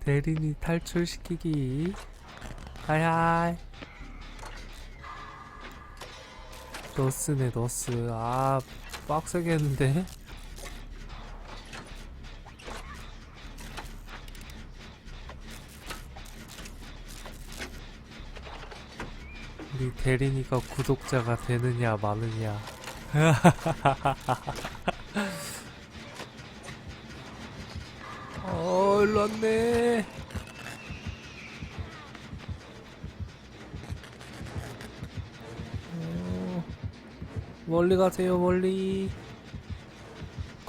대리니 탈출시키기. 하이하이. 너스네 너스. 아 빡세겠는데. 우리 대리니가 구독자가 되느냐 마느냐 어 일로 왔네. 어, 멀리 가세요 멀리.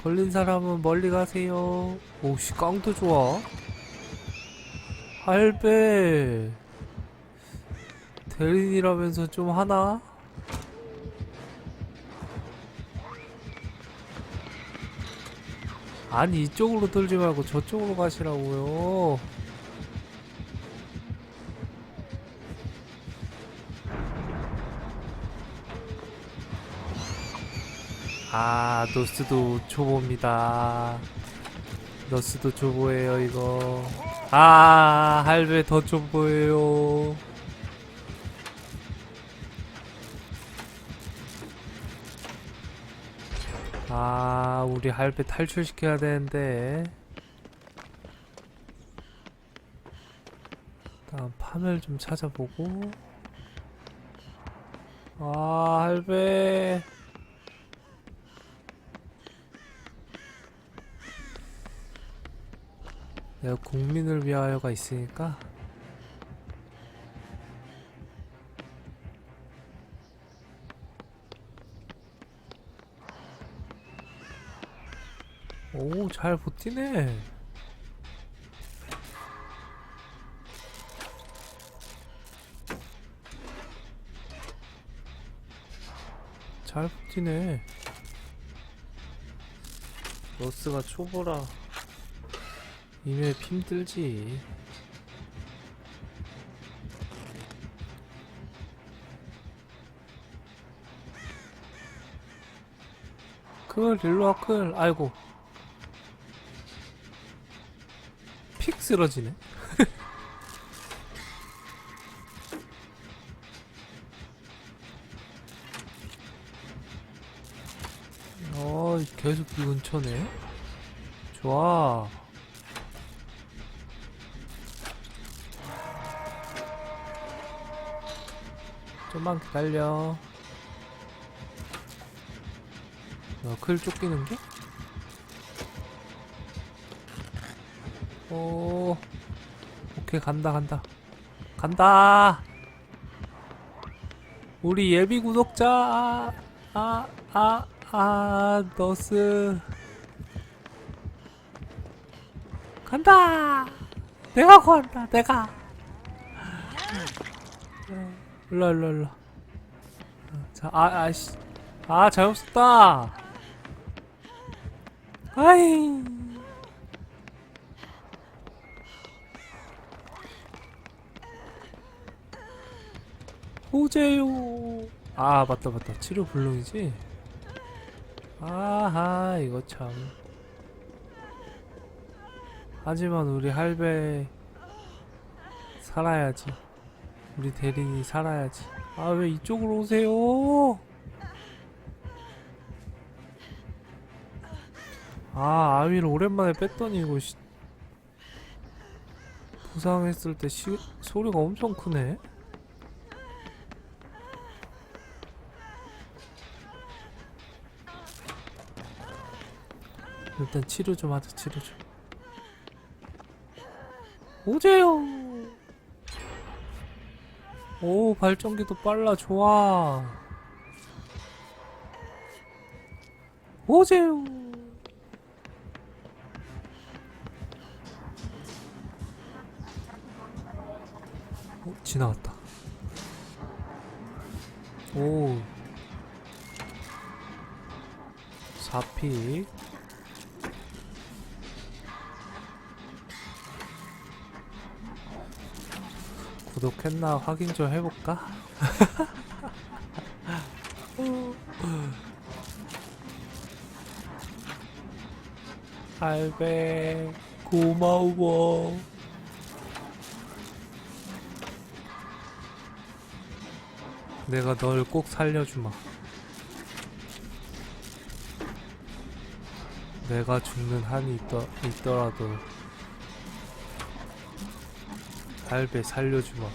걸린 사람은 멀리 가세요. 오씨 깡도 좋아. 할배. 대리인이라면서 좀 하나? 아니 이쪽으로 돌지 말고 저쪽으로 가시라고요. 아 노스도 초보입니다. 노스도 초보예요 이거. 아 할배 더 초보예요 아, 우리 할배 탈출시켜야 되는데. 일단 판을 좀 찾아보고. 아, 할배. 내가 국민을 위하여가 있으니까. 오, 잘 버티네. 잘 버티네. 러스가 초보라. 이맵 힘들지. 클, 일로와, 클. 아이고. 쓰러지네. 어, 계속 이 근처네. 좋아. 좀만 기다려. 어, 클 쫓기는 게? 오, 오케이 간다 간다 간다. 우리 예비 구독자 아아 아 너스 간다. 내가 구한다 내가. 일로 일로 일로. 자, 아, 아씨. 아, 잘못 썼다. 아이. 호재요. 아, 맞다, 맞다. 치료 불능이지? 아하, 이거 참. 하지만 우리 할배 살아야지. 우리 대리인이 살아야지. 아, 왜 이쪽으로 오세요? 아, 아위를 오랜만에 뺐더니 이거 씨, 부상했을 때 시, 소리가 엄청 크네. 일단 치료 좀 하자, 치료 좀. 오세요. 오, 발전기도 빨라, 좋아. 오세요. 어, 지나갔다. 오. 4픽. 구독했나 확인 좀 해볼까? 알베 고마워 내가 널 꼭 살려주마 내가 죽는 한이 있더, 있더라도 할배 살려주마.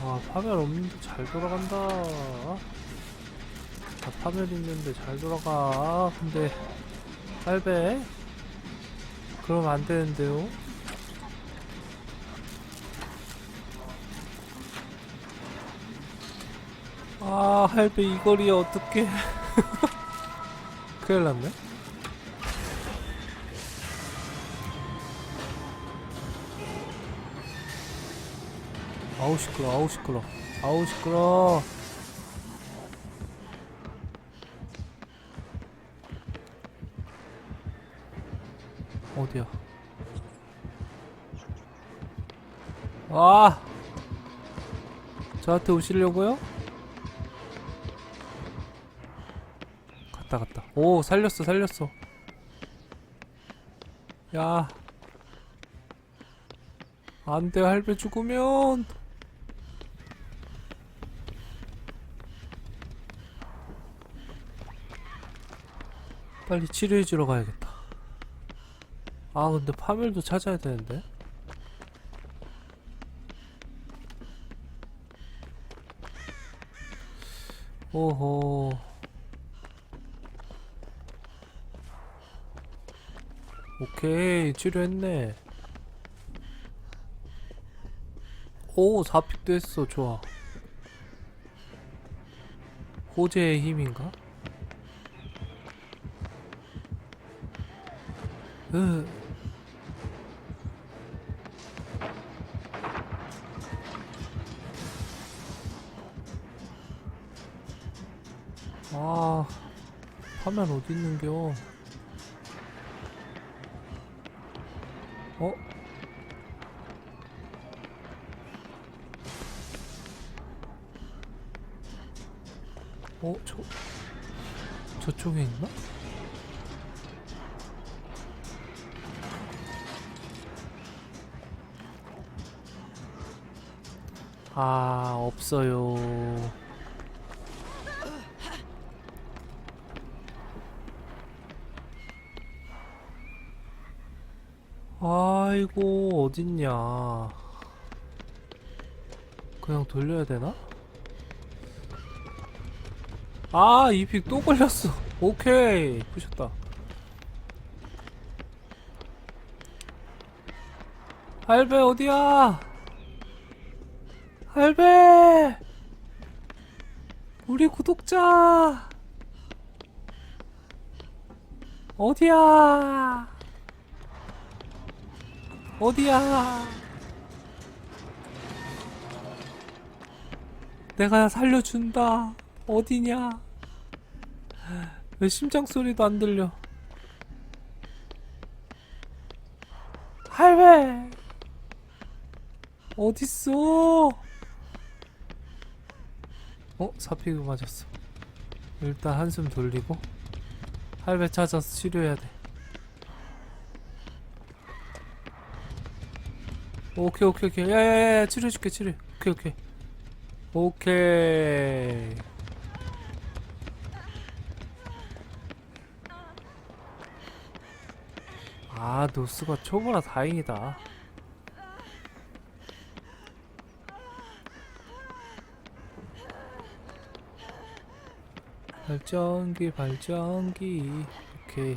아 파멸 없는데 잘 돌아간다. 아, 파멸 있는데 잘 돌아가. 근데 할배? 그러면 안 되는데요 아 할배 이 거리에 어떡해. 큰일 났네. 아우 시끄러 아우 시끄러. 아우 시끄러. 어디야? 아! 저한테 오시려고요? 갔다 갔다 오 살렸어 살렸어 야 안돼 할배 죽으면 빨리 치료해주러 가야겠다. 아 근데 파멸도 찾아야 되는데. 오호. 오케이 치료했네. 오 4픽도 했어 좋아. 호재의 힘인가? 으. 아, 화면 어디 있는겨? 어? 어, 저, 저쪽에 있나? 아, 없어요. 아이고, 어딨냐. 그냥 돌려야 되나? 아, 이 픽 또 걸렸어. 오케이. 부셨다. 할배 어디야? 할배! 우리 구독자! 어디야? 어디야? 내가 살려준다. 어디냐? 왜 심장 소리도 안 들려? 할배! 어딨어? 어? 사피그 맞았어. 일단 한숨 돌리고 할배 찾아서 치료해야 돼. 오케이 오케이 오케이 야야야 치료해줄게 치료. 오케이 오케이 오케이. 아 노스가 초보라 다행이다. 발전기 발전기 오케이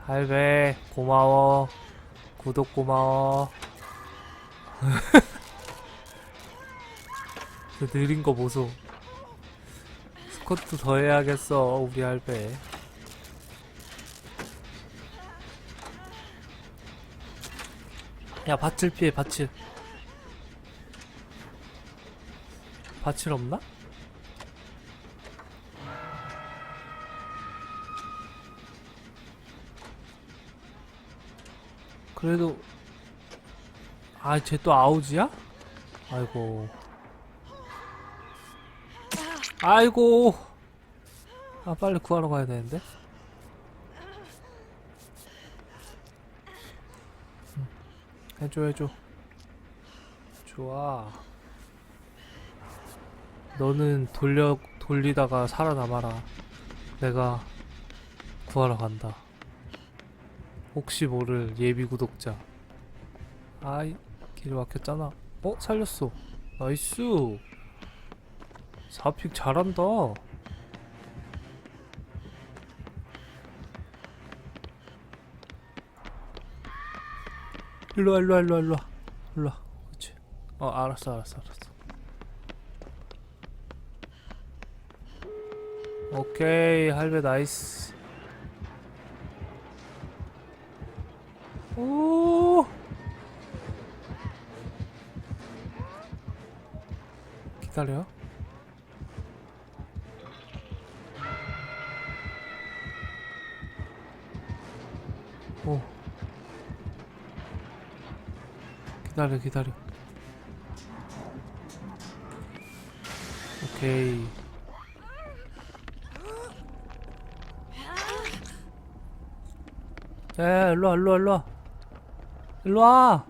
할배 고마워 구독 고마워. 저 느린 거 보소. 스쿼트 더 해야겠어 우리 할배. 야 밭을 피해 밭을 밭을 없나? 그래도 아 쟤 또 아우지야? 아이고 아이고. 아, 빨리 구하러 가야 되는데. 음, 해줘, 해줘. 좋아. 너는 돌려, 돌리다가 살아남아라. 내가 구하러 간다. 혹시 모를 예비 구독자. 아이, 길 막혔잖아. 어, 살렸어. 나이스. 사픽 잘한다. 일로와, 일로와, 일로와, 일로와. 일로와. 그렇지. 어, 알았어, 알았어, 알았어. 오케이, 할배 나이스. 오. 기다려. 오. 기다려, 기다려. 오케이. 야, 일로와, 일로와, 일로와. 일로와.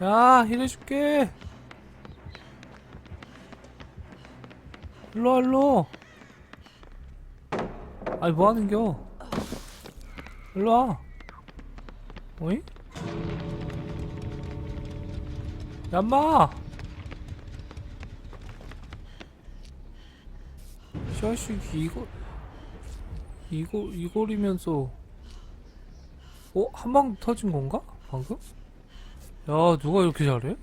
야, 힐해줄게. 일로와, 일로. 아니, 뭐하는겨? 일로와. 어이? 얌마! 이 자식이 이거 이거 이거리면서 어? 한 방 터진 건가? 방금? 야 누가 이렇게 잘해?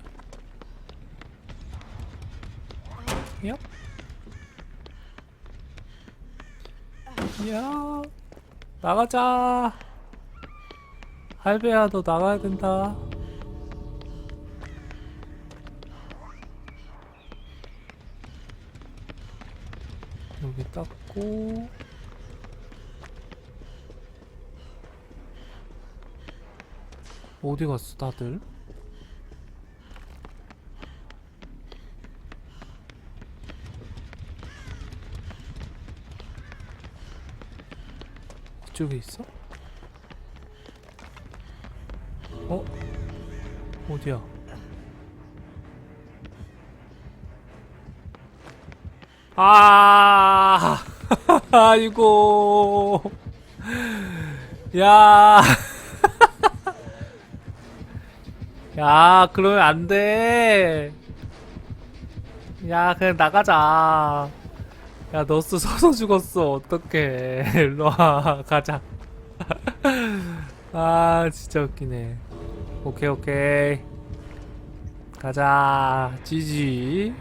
야? 야 나가자 할배야 너 나가야 된다 여기 닦고 어디 갔어 다들? 이쪽에 있어? 어? 어디야? 아, 아이고, 야, 야, 그러면 안 돼. 야, 그냥 나가자. 야, 너스 서서 죽었어. 어떡해. 일로 와, 가자. 아, 진짜 웃기네. 오케이, 오케이. 가자. 지지.